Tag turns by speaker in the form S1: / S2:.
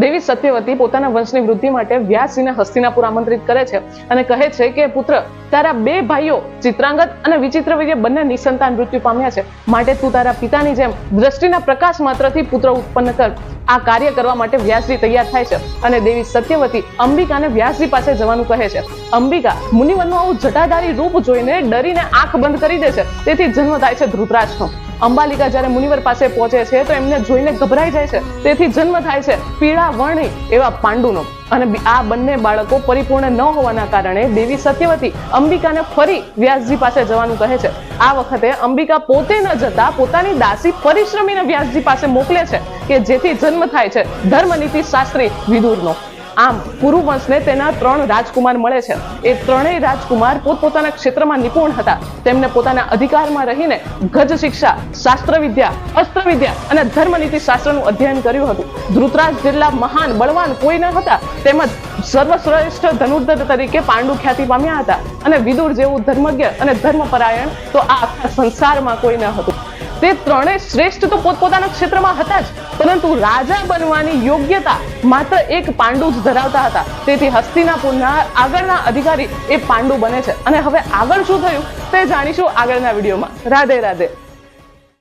S1: દેવી સત્યવતી પોતાના વંશની વૃદ્ધિ માટે વ્યાસજીને હસ્તિનાપુર આમંત્રિત કરે છે અને કહે છે કે, પુત્ર, તારા બે ભાઈઓ ચિત્રાંગત અને વિચિત્ર વિજય બંને નિસંતાન મૃત્યુ પામ્યા છે. માટે તું તારા પિતાની જેમ દ્રષ્ટિના પ્રકાશ માત્રથી પુત્ર ઉત્પન્ન કર. આ કાર્ય કરવા માટે વ્યાસજી તૈયાર થાય છે અને દેવી સત્યવતી અંબિકાને વ્યાસજી પાસે જવાનું કહે છે. અંબિકા મુનિવનનું આવું જટાધારી રૂપ જોઈને ડરીને આંખ બંધ કરી દે છે. તેથી જન્મ થાય છે ધ્રુતરાજનો અંબાલિકા જ્યારે મુનિવર પાસે પહોંચે છે તો એમને જોઈને ગભરાઈ જાય છે. તેથી જન્મ થાય છે પીળા વર્ણી એવા પાંડુનો. અને આ બંને બાળકો પરિપૂર્ણ ન હોવાના કારણે દેવી સત્યવતી અંબિકાને ફરી વ્યાસજી પાસે જવાનું કહે છે. આ વખતે અંબિકા પોતે ન જતા પોતાની દાસી પરિશ્રમીને વ્યાસજી પાસે મોકલે છે કે જેથી જન્મ થાય છે. ધર્મનીતિ શાસ્ત્રી વિદુરનો. આમ પુરુવંશને તેના ત્રણ રાજકુમાર મળે છે. એ ત્રણેય રાજકુમાર પોતપોતાના ક્ષેત્રમાં નિપુણ હતા. તેમને પોતાના અધિકારમાં રહીને ગજ શિક્ષા, શાસ્ત્ર વિદ્યા, અસ્ત્ર વિદ્યા અને ધર્મનીતિ શાસ્ત્રનું અધ્યયન કર્યું હતું. ધૃતરાજ જેટલા મહાન, બળવાન કોઈ ન હતા, તેમજ સર્વશ્રેષ્ઠ ધનુર્ધર તરીકે પાંડુ ખ્યાતિ પામ્યા હતા. અને વિદુર જેવું ધર્મજ્ઞ અને ધર્મપરાયણ તો આ આખા સંસારમાં કોઈ ન હતું. તે ત્રણેય શ્રેષ્ઠ તો પોતપોતાના ક્ષેત્રમાં હતા જ. પરંતુ રાજા બનવાની યોગ્યતા માત્ર એક પાંડુ જ ધરાવતા હતા. તેથી હસ્તિનાપુરના આગળના અધિકારી એ પાંડુ બને છે. અને હવે આગળ શું થયું તે જાણીશું આગળના વિડીયોમાં. રાધે રાધે.